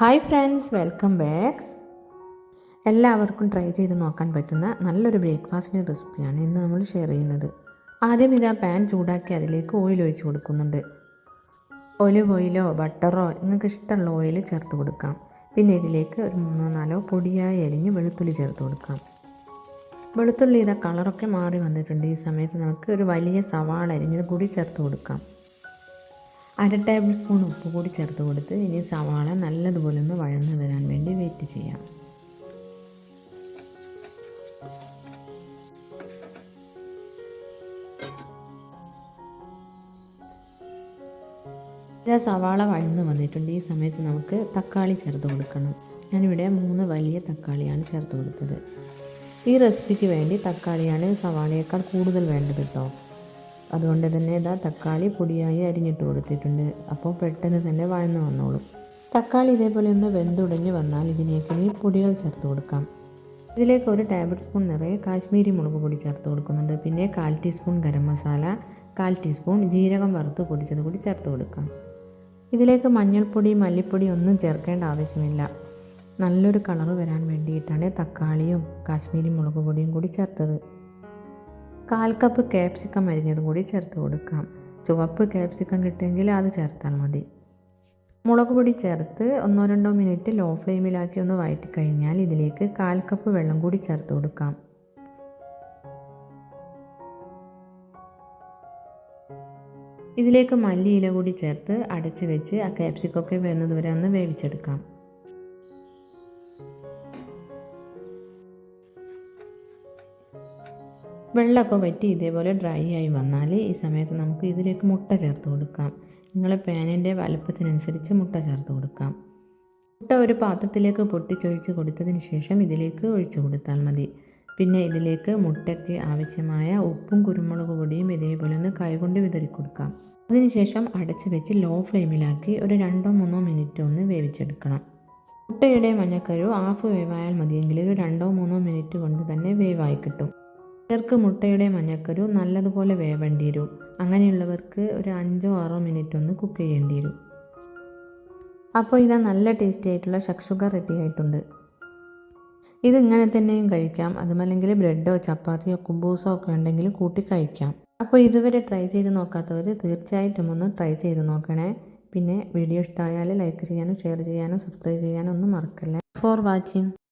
Hi friends welcome back. എല്ലാവർക്കും try ചെയ്ത് നോക്കാൻ പറ്റുന്ന നല്ലൊരു ബ്രേക്ക്ഫാസ്റ്റിന്റെ റെസിപ്പിയാണ് ഇന്ന് നമ്മൾ ഷെയർ ചെയ്യുന്നത്. ആദ്യം ഇതാ പാൻ ചൂടാക്കി അതിലേക്ക് ഓയിൽ ഒഴിച്ച് കൊടുക്കുന്നുണ്ട്. ഒലിവ് ഓയിലോ ബട്ടറോ നിങ്ങൾക്ക് ഇഷ്ടമുള്ള ഓയിൽ ചേർത്ത് കൊടുക്കാം. പിന്നെ ഇതിലേക്ക് ഒരു മൂന്നോ നാലോ പൊടിയായി അരിഞ്ഞ് വെളുത്തുള്ളി ചേർത്ത് കൊടുക്കാം. വെളുത്തുള്ളി ഇതാ കളറൊക്കെ മാറി വന്നിട്ടുണ്ട്. ഈ സമയത്ത് നമുക്ക് ഒരു വലിയ സവാള അരിഞ്ഞത് കൂടി ചേർത്ത് കൊടുക്കാം. അര ടേബിൾ സ്പൂൺ ഉപ്പ് കൂടി ചേർത്ത് കൊടുത്ത് ഇനി സവാള നല്ലതുപോലെ ഒന്ന് വഴന്ന് വരാൻ വേണ്ടി വെയിറ്റ് ചെയ്യാം. സവാള വഴന്ന് വന്നിട്ടുണ്ട്. ഈ സമയത്ത് നമുക്ക് തക്കാളി ചേർത്ത് കൊടുക്കണം. ഞാനിവിടെ മൂന്ന് വലിയ തക്കാളിയാണ് ചേർത്ത് കൊടുത്തത്. ഈ റെസിപ്പിക്ക് വേണ്ടി തക്കാളിയാണ് സവാളയേക്കാൾ കൂടുതൽ വേണ്ടത് കേട്ടോ അതുകൊണ്ട് തന്നെ ഇതാ തക്കാളി പൊടിയായി അരിഞ്ഞിട്ട് കൊടുത്തിട്ടുണ്ട്. അപ്പോൾ പെട്ടെന്ന് തന്നെ വഴന്ന് വന്നോളും. തക്കാളി ഇതേപോലെ ഒന്ന് വെന്തുടഞ്ഞ് വന്നാൽ ഇതിലേക്ക് ഈ പൊടികൾ ചേർത്ത് കൊടുക്കാം. ഇതിലേക്ക് ഒരു ടേബിൾ സ്പൂൺ നിറയെ കാശ്മീരി മുളക് പൊടി ചേർത്ത് കൊടുക്കുന്നുണ്ട്. പിന്നെ കാൽ ടീസ്പൂൺ ഗരം മസാല കാൽ ടീസ്പൂൺ ജീരകം വറുത്ത് പൊടിച്ചത് കൂടി ചേർത്ത് കൊടുക്കാം. ഇതിലേക്ക് മഞ്ഞൾപ്പൊടി മല്ലിപ്പൊടി ഒന്നും ചേർക്കേണ്ട ആവശ്യമില്ല. നല്ലൊരു കളറ് വരാൻ വേണ്ടിയിട്ടാണ് തക്കാളിയും കാശ്മീരി മുളക് പൊടിയും കൂടി ചേർത്തത്. കാൽ കപ്പ് ക്യാപ്സിക്കം അരിഞ്ഞതും കൂടി ചേർത്ത് കൊടുക്കാം. ചുവപ്പ് ക്യാപ്സിക്കം കിട്ടുമെങ്കിൽ അത് ചേർത്താൽ മതി. മുളക് പൊടി ചേർത്ത് ഒന്നോ രണ്ടോ മിനിറ്റ് ലോ ഫ്ലെയിമിലാക്കി ഒന്ന് വഴറ്റി കഴിഞ്ഞാൽ ഇതിലേക്ക് കാൽ കപ്പ് വെള്ളം കൂടി ചേർത്ത് കൊടുക്കാം. ഇതിലേക്ക് മല്ലിയില കൂടി ചേർത്ത് അടച്ച് വെച്ച് ആ ക്യാപ്സിക്കൊക്കെ വരുന്നത് വരെ ഒന്ന് വേവിച്ചെടുക്കാം. വെള്ളമൊക്കെ വറ്റി ഇതേപോലെ ഡ്രൈ ആയി വന്നാൽ ഈ സമയത്ത് നമുക്ക് ഇതിലേക്ക് മുട്ട ചേർത്ത് കൊടുക്കാം. നിങ്ങളെ പാനിന്റെ വലുപ്പത്തിനനുസരിച്ച് മുട്ട ചേർത്ത് കൊടുക്കാം. മുട്ട ഒരു പാത്രത്തിലേക്ക് പൊട്ടിച്ചൊഴിച്ച് കൊടുത്തതിന് ശേഷം ഇതിലേക്ക് ഒഴിച്ചു കൊടുത്താൽ മതി. പിന്നെ ഇതിലേക്ക് മുട്ടയ്ക്ക് ആവശ്യമായ ഉപ്പും കുരുമുളക് പൊടിയും ഇതേപോലെ ഒന്ന് കൈകൊണ്ട് വിതറി കൊടുക്കാം. അതിനുശേഷം അടച്ച് വെച്ച് ലോ ഫ്ലെയിമിലാക്കി ഒരു രണ്ടോ മൂന്നോ മിനിറ്റ് ഒന്ന് വേവിച്ചെടുക്കണം. മുട്ടയുടെ മഞ്ഞക്കരു ഹാഫ് വേവായാൽ മതിയെങ്കിൽ ഒരു രണ്ടോ മൂന്നോ മിനിറ്റ് കൊണ്ട് തന്നെ വേവായി കിട്ടും. ചിലർക്ക് മുട്ടയുടെ മഞ്ഞക്കരു നല്ലതുപോലെ വേവേണ്ടി വരും അങ്ങനെയുള്ളവർക്ക് ഒരു അഞ്ചോ ആറോ മിനിറ്റ് ഒന്ന് കുക്ക് ചെയ്യേണ്ടി വരും അപ്പോൾ ഇതാ നല്ല ടേസ്റ്റി ആയിട്ടുള്ള ഷക്ഷുഗർ റെഡി ആയിട്ടുണ്ട്. ഇത് ഇങ്ങനെ തന്നെയും കഴിക്കാം. അതുമല്ലെങ്കിൽ ബ്രെഡോ ചപ്പാത്തിയോ കുബൂസോ ഒക്കെ ഉണ്ടെങ്കിൽ കൂട്ടി കഴിക്കാം. അപ്പോൾ ഇതുവരെ ട്രൈ ചെയ്ത് നോക്കാത്തവർ തീർച്ചയായിട്ടും ഒന്ന് ട്രൈ ചെയ്ത് നോക്കണേ. പിന്നെ വീഡിയോ ഇഷ്ടമായാൽ ലൈക്ക് ചെയ്യാനും ഷെയർ ചെയ്യാനും സബ്സ്ക്രൈബ് ചെയ്യാനും ഒന്നും മറക്കല്ലേ. For watching